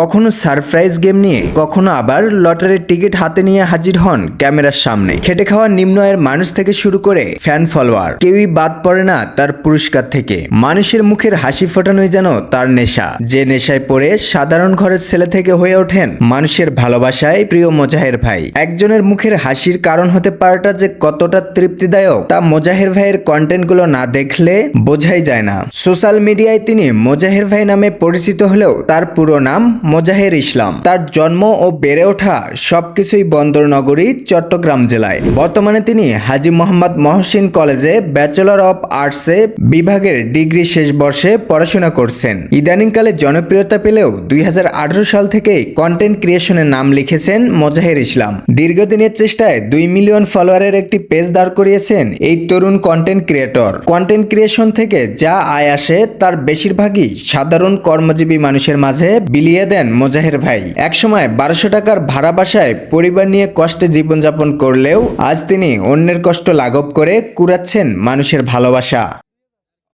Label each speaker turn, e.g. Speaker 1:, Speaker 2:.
Speaker 1: কখনো surprise game নিয়ে, কখনো আবার লটারির টিকিট হাতে নিয়ে হাজির হন ক্যামেরার সামনে। খেটে খাওয়া নিম্ন আয়ের মানুষ থেকে শুরু করে ফ্যান ফলোয়ার কেউই বাদ পড়ে না তার পুরস্কার থেকে। মানুষের মুখের হাসি ফোটানোই যেন তার নেশা। যে নেশায় পড়ে সাধারণ ঘরের ছেলে থেকে হয়ে ওঠেন মানুষের ভালোবাসায় প্রিয় মোজাহের ভাই। একজনের মুখের হাসির কারণ হতে পারাটা যে কতটা তৃপ্তিদায়ক তা মোজাহের ভাইয়ের কন্টেন্টগুলো না দেখলে বোঝাই যায় না। সোশ্যাল মিডিয়ায় তিনি মোজাহের ভাই নামে পরিচিত হলেও তার পুরো নাম মোজাহের ইসলাম। তার জন্ম ও বেড়ে ওঠা সবকিছুই বন্দরনগরী, চট্টগ্রাম জেলায়। বর্তমানে তিনি হাজি মোহাম্মদ মহসিন কলেজে ব্যাচেলর অব আর্টসে বিভাগের ডিগ্রি শেষ বর্ষে পড়াশোনা করছেন। ইদানিংকালে জনপ্রিয়তা পেলেও দুই হাজার আঠারো সাল থেকেই কন্টেন্ট ক্রিয়েশনের নাম লিখেছেন মোজাহের ইসলাম। দীর্ঘদিনের চেষ্টায় দুই মিলিয়ন ফলোয়ারের একটি পেজ দাঁড় করিয়েছেন এই তরুণ কন্টেন্ট ক্রিয়েটর। কন্টেন্ট ক্রিয়েশন থেকে যা আয় আসে, তার বেশিরভাগই সাধারণ কর্মজীবী মানুষের মাঝে বিলিয়ে দেন। মোজাহের ভাই। একসময় বারোশো টাকার ভাড়া বাসায় পরিবার নিয়ে কষ্টে জীবনযাপন করলেও আজ তিনি অন্যের কষ্ট লাঘব করে কুড়াচ্ছেন মানুষের ভালোবাসা।